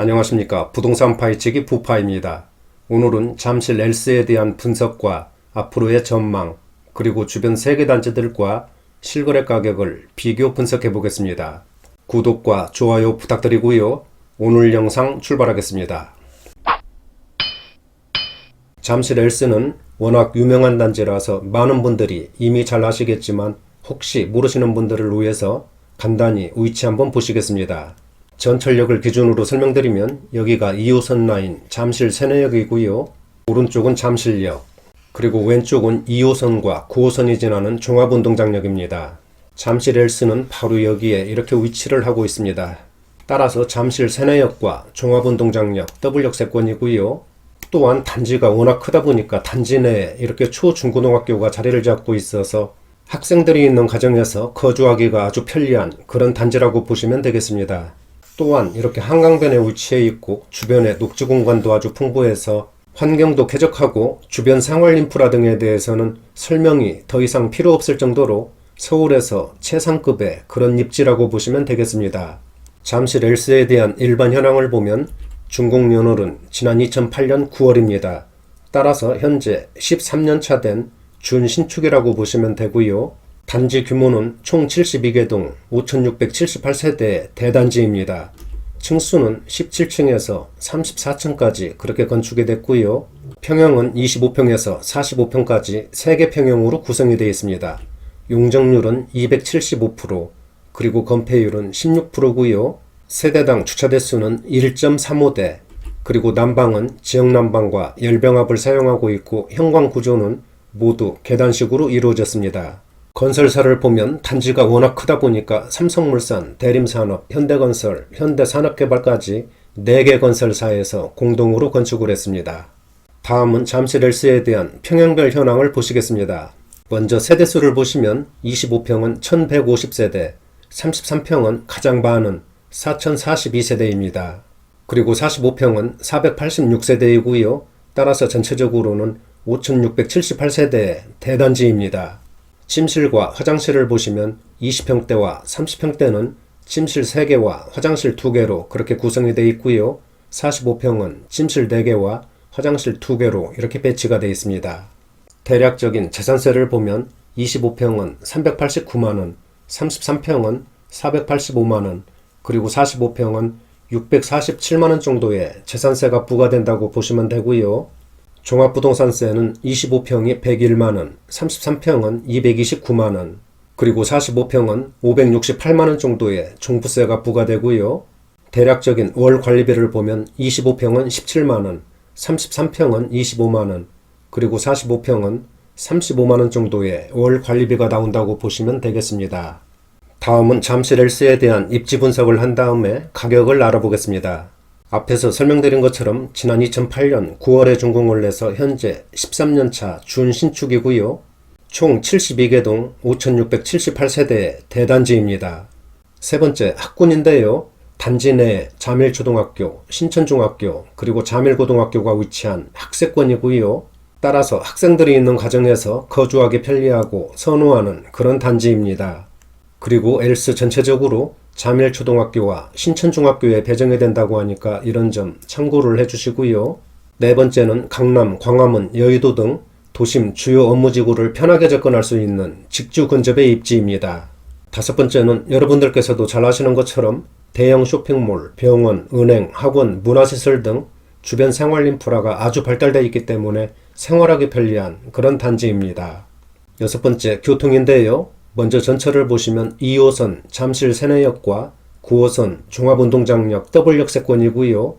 안녕하십니까. 부동산 파이치기 부파입니다. 오늘은 잠실 엘스에 대한 분석과 앞으로의 전망, 그리고 주변 세계 단지들과 실거래 가격을 비교 분석해 보겠습니다. 구독과 좋아요 부탁드리고요. 오늘 영상 출발하겠습니다. 잠실 엘스는 워낙 유명한 단지라서 많은 분들이 이미 잘 아시겠지만 혹시 모르시는 분들을 위해서 간단히 위치 한번 보시겠습니다. 전철역을 기준으로 설명드리면 여기가 2호선 라인 잠실 세내역이고요. 오른쪽은 잠실역, 그리고 왼쪽은 2호선과 9호선이 지나는 종합운동장역입니다. 잠실 엘스는 바로 여기에 이렇게 위치를 하고 있습니다. 따라서 잠실 세내역과 종합운동장역 더블역세권이고요. 또한 단지가 워낙 크다 보니까 단지 내에 이렇게 초중고등학교가 자리를 잡고 있어서 학생들이 있는 가정에서 거주하기가 아주 편리한 그런 단지라고 보시면 되겠습니다. 또한 이렇게 한강변에 위치해 있고 주변에 녹지 공간도 아주 풍부해서 환경도 쾌적하고 주변 생활 인프라 등에 대해서는 설명이 더 이상 필요 없을 정도로 서울에서 최상급의 그런 입지라고 보시면 되겠습니다. 잠실 엘스에 대한 일반 현황을 보면 준공연월은 지난 2008년 9월입니다. 따라서 현재 13년 차 된 준신축이라고 보시면 되고요. 단지 규모는 총 72개 동 5,678세대의 대단지입니다. 층수는 17층에서 34층까지 그렇게 건축이 됐고요. 평형은 25평에서 45평까지 3개 평형으로 구성이 되어 있습니다. 용적률은 275%, 그리고 건폐율은 16%고요. 세대당 주차 대수는 1.35대, 그리고 난방은 지역 난방과 열병합을 사용하고 있고 형광 구조는 모두 계단식으로 이루어졌습니다. 건설사를 보면 단지가 워낙 크다 보니까 삼성물산, 대림산업, 현대건설, 현대산업개발까지 4개 건설사에서 공동으로 건축을 했습니다. 다음은 잠실 엘스에 대한 평형별 현황을 보시겠습니다. 먼저 세대수를 보시면 25평은 1150세대, 33평은 가장 많은 4042세대입니다. 그리고 45평은 486세대이고요. 따라서 전체적으로는 5678세대의 대단지입니다. 침실과 화장실을 보시면 20평대와 30평대는 침실 3개와 화장실 2개로 그렇게 구성이 되어 있고요. 45평은 침실 4개와 화장실 2개로 이렇게 배치가 되어 있습니다. 대략적인 재산세를 보면 25평은 389만원, 33평은 485만원, 그리고 45평은 647만원 정도의 재산세가 부과된다고 보시면 되고요. 종합부동산세는 25평이 101만원, 33평은 229만원, 그리고 45평은 568만원 정도의 종부세가 부과되고요. 대략적인 월 관리비를 보면 25평은 17만원, 33평은 25만원, 그리고 45평은 35만원 정도의 월 관리비가 나온다고 보시면 되겠습니다. 다음은 잠실 엘스에 대한 입지 분석을 한 다음에 가격을 알아보겠습니다. 앞에서 설명드린 것처럼 지난 2008년 9월에 준공을 해서 현재 13년차 준신축이고요. 총 72개 동 5,678세대의 대단지입니다. 세 번째 학군인데요. 단지 내에 자밀초등학교, 신천중학교, 그리고 자밀고등학교가 위치한 학세권이고요. 따라서 학생들이 있는 가정에서 거주하기 편리하고 선호하는 그런 단지입니다. 그리고 엘스 전체적으로 자밀초등학교와 신천중학교에 배정이 된다고 하니까 이런 점 참고를 해주시고요. 네 번째는 강남, 광화문, 여의도 등 도심 주요 업무지구를 편하게 접근할 수 있는 직주 근접의 입지입니다. 다섯 번째는 여러분들께서도 잘 아시는 것처럼 대형 쇼핑몰, 병원, 은행, 학원, 문화시설 등 주변 생활 인프라가 아주 발달되어 있기 때문에 생활하기 편리한 그런 단지입니다. 여섯 번째, 교통인데요. 먼저 전철을 보시면 2호선 잠실 세내역과 9호선 종합운동장역 더블역세권이고요.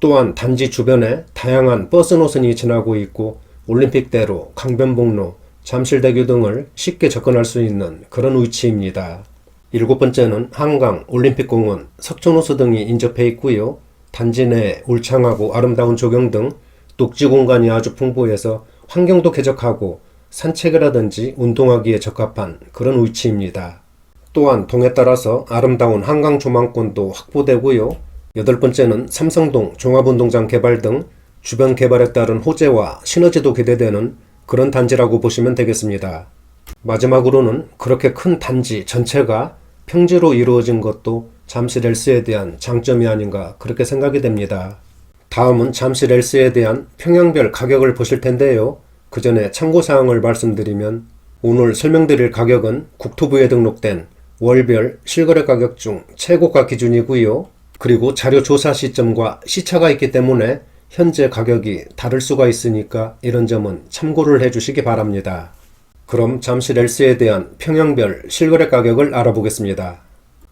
또한 단지 주변에 다양한 버스 노선이 지나고 있고 올림픽대로, 강변북로, 잠실대교 등을 쉽게 접근할 수 있는 그런 위치입니다. 일곱 번째는 한강, 올림픽공원, 석촌호수 등이 인접해 있고요. 단지 내에 울창하고 아름다운 조경 등 녹지 공간이 아주 풍부해서 환경도 쾌적하고 산책이라든지 운동하기에 적합한 그런 위치입니다. 또한 동에 따라서 아름다운 한강 조망권도 확보되고요. 여덟 번째는 삼성동 종합운동장 개발 등 주변 개발에 따른 호재와 시너지도 기대되는 그런 단지라고 보시면 되겠습니다. 마지막으로는 그렇게 큰 단지 전체가 평지로 이루어진 것도 잠시 렐스에 대한 장점이 아닌가 그렇게 생각이 됩니다. 다음은 잠시 렐스에 대한 평형별 가격을 보실 텐데요. 그 전에 참고사항을 말씀드리면 오늘 설명드릴 가격은 국토부에 등록된 월별 실거래 가격 중 최고가 기준이고요. 그리고 자료 조사 시점과 시차가 있기 때문에 현재 가격이 다를 수가 있으니까 이런 점은 참고를 해주시기 바랍니다. 그럼 잠시 렐스에 대한 평형별 실거래 가격을 알아보겠습니다.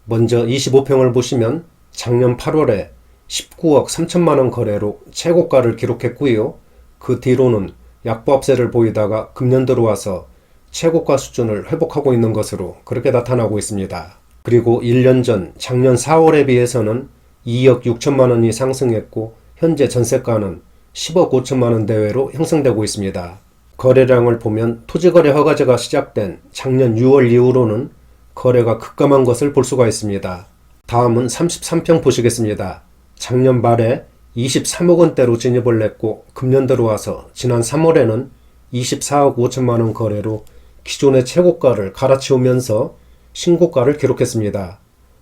먼저 25평을 보시면 작년 8월에 19억 3천만 원 거래로 최고가를 기록했고요. 그 뒤로는 약보합세를 보이다가 금년 들어와서 최고가 수준을 회복하고 있는 것으로 그렇게 나타나고 있습니다. 그리고 1년 전 작년 4월에 비해서는 2억 6천만 원이 상승했고 현재 전세가는 10억 5천만 원 대외로 형성되고 있습니다. 거래량을 보면 토지거래 허가제가 시작된 작년 6월 이후로는 거래가 급감한 것을 볼 수가 있습니다. 다음은 33평 보시겠습니다. 작년 말에 23억 원대로 진입을 했고 금년 들어와서 지난 3월에는 24억 5천만 원 거래로 기존의 최고가를 갈아치우면서 신고가를 기록했습니다.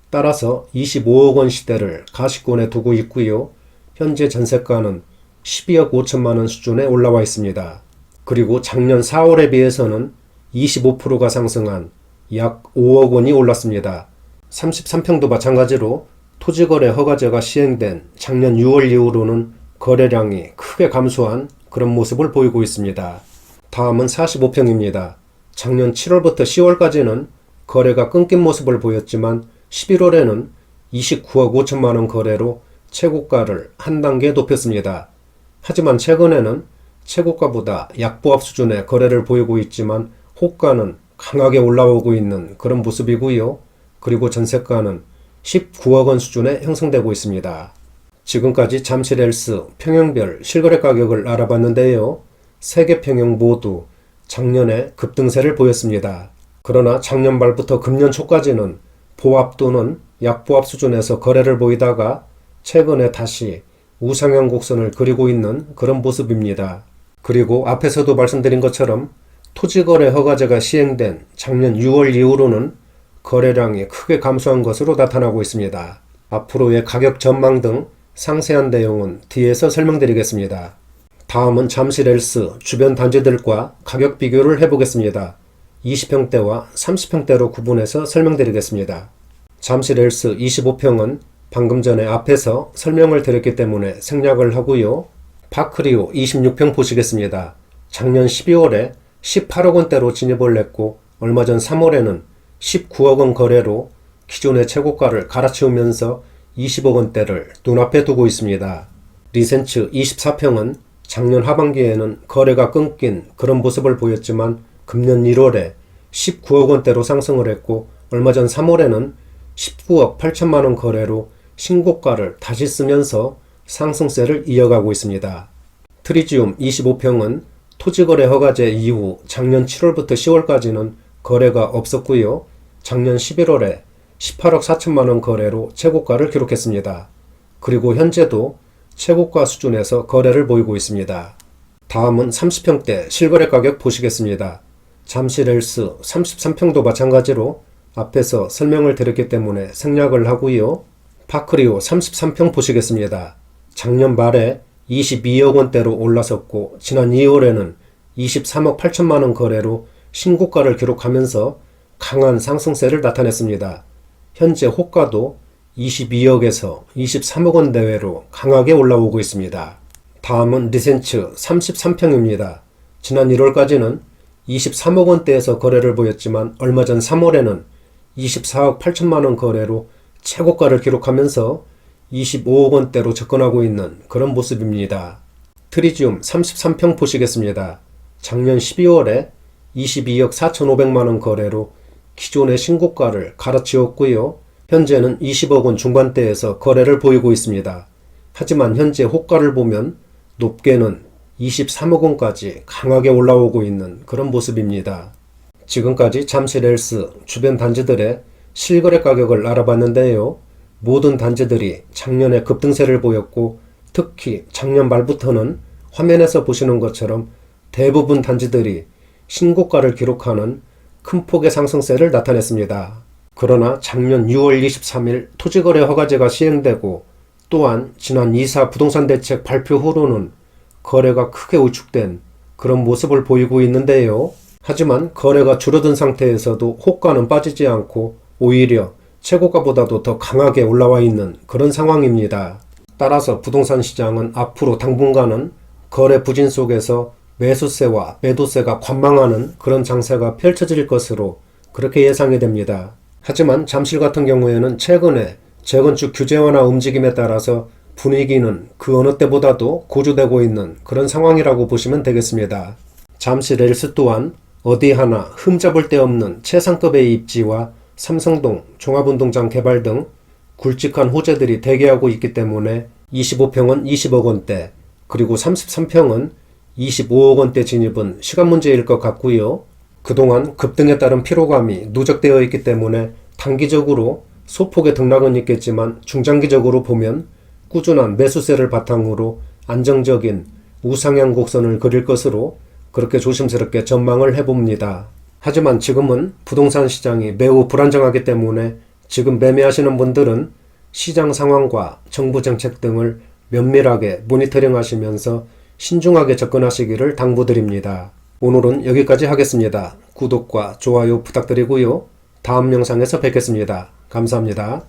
따라서 25억 원 시대를 가시권에 두고 있고요. 현재 전세가는 12억 5천만 원 수준에 올라와 있습니다. 그리고 작년 4월에 비해서는 25%가 상승한 약 5억 원이 올랐습니다. 33평도 마찬가지로 토지거래 허가제가 시행된 작년 6월 이후로는 거래량이 크게 감소한 그런 모습을 보이고 있습니다. 다음은 45평입니다. 작년 7월부터 10월까지는 거래가 끊긴 모습을 보였지만 11월에는 29억 5천만 원 거래로 최고가를 한 단계 높였습니다. 하지만 최근에는 최고가보다 약보합 수준의 거래를 보이고 있지만 호가는 강하게 올라오고 있는 그런 모습이고요. 그리고 전세가는 19억 원 수준에 형성되고 있습니다. 지금까지 잠시 렐스 평형별 실거래 가격을 알아봤는데요. 세개 평형 모두 작년에 급등세를 보였습니다. 그러나 작년 말부터 금년 초까지는 보합 또는 약보합 수준에서 거래를 보이다가 최근에 다시 우상향 곡선을 그리고 있는 그런 모습입니다. 그리고 앞에서도 말씀드린 것처럼 토지거래 허가제가 시행된 작년 6월 이후로는 거래량이 크게 감소한 것으로 나타나고 있습니다. 앞으로의 가격 전망 등 상세한 내용은 뒤에서 설명드리겠습니다. 다음은 잠시 렐스 주변 단지들과 가격 비교를 해보겠습니다. 20평대와 30평대로 구분해서 설명드리겠습니다. 잠시 렐스 25평은 방금 전에 앞에서 설명을 드렸기 때문에 생략을 하고요. 파크리오 26평 보시겠습니다. 작년 12월에 18억 원대로 진입을 했고 얼마 전 3월에는 19억 원 거래로 기존의 최고가를 갈아치우면서 20억 원대를 눈앞에 두고 있습니다. 리센츠 24평은 작년 하반기에는 거래가 끊긴 그런 모습을 보였지만 금년 1월에 19억 원대로 상승을 했고 얼마 전 3월에는 19억 8천만 원 거래로 신고가를 다시 쓰면서 상승세를 이어가고 있습니다. 트리지움 25평은 토지거래 허가제 이후 작년 7월부터 10월까지는 거래가 없었고요. 작년 11월에 18억 4천만 원 거래로 최고가를 기록했습니다. 그리고 현재도 최고가 수준에서 거래를 보이고 있습니다. 다음은 30평대 실거래 가격 보시겠습니다. 잠시 렐스 33평도 마찬가지로 앞에서 설명을 드렸기 때문에 생략을 하고요. 파크리오 33평 보시겠습니다. 작년 말에 22억 원대로 올라섰고 지난 2월에는 23억 8천만 원 거래로 신고가를 기록하면서 강한 상승세를 나타냈습니다. 현재 호가도 22억에서 23억 원 대외로 강하게 올라오고 있습니다. 다음은 리센츠 33평입니다. 지난 1월까지는 23억 원대에서 거래를 보였지만 얼마 전 3월에는 24억 8천만 원 거래로 최고가를 기록하면서 25억 원대로 접근하고 있는 그런 모습입니다. 트리지움 33평 보시겠습니다. 작년 12월에 22억 4,500만 원 거래로 기존의 신고가를 갈아치웠고요. 현재는 20억 원 중반대에서 거래를 보이고 있습니다. 하지만 현재 호가를 보면 높게는 23억 원까지 강하게 올라오고 있는 그런 모습입니다. 지금까지 잠시 렐스 주변 단지들의 실거래 가격을 알아봤는데요. 모든 단지들이 작년에 급등세를 보였고 특히 작년 말부터는 화면에서 보시는 것처럼 대부분 단지들이 신고가를 기록하는 큰 폭의 상승세를 나타냈습니다. 그러나 작년 6월 23일 토지거래 허가제가 시행되고 또한 지난 이사 부동산 대책 발표 후로는 거래가 크게 우축된 그런 모습을 보이고 있는데요. 하지만 거래가 줄어든 상태에서도 호가는 빠지지 않고 오히려 최고가보다도 더 강하게 올라와 있는 그런 상황입니다. 따라서 부동산 시장은 앞으로 당분간은 거래 부진 속에서 매수세와 매도세가 관망하는 그런 장세가 펼쳐질 것으로 그렇게 예상이 됩니다. 하지만 잠실 같은 경우에는 최근에 재건축 규제 완화 움직임에 따라서 분위기는 그 어느 때보다도 고조되고 있는 그런 상황이라고 보시면 되겠습니다. 잠실 렐스 또한 어디 하나 흠잡을 데 없는 최상급의 입지와 삼성동 종합운동장 개발 등 굵직한 호재들이 대기하고 있기 때문에 25평은 20억 원대, 그리고 33평은 25억 원대 진입은 시간 문제일 것 같고요. 그동안 급등에 따른 피로감이 누적되어 있기 때문에 단기적으로 소폭의 등락은 있겠지만 중장기적으로 보면 꾸준한 매수세를 바탕으로 안정적인 우상향 곡선을 그릴 것으로 그렇게 조심스럽게 전망을 해봅니다. 하지만 지금은 부동산 시장이 매우 불안정하기 때문에 지금 매매하시는 분들은 시장 상황과 정부 정책 등을 면밀하게 모니터링 하시면서 신중하게 접근하시기를 당부드립니다. 오늘은 여기까지 하겠습니다. 구독과 좋아요 부탁드리고요. 다음 영상에서 뵙겠습니다. 감사합니다.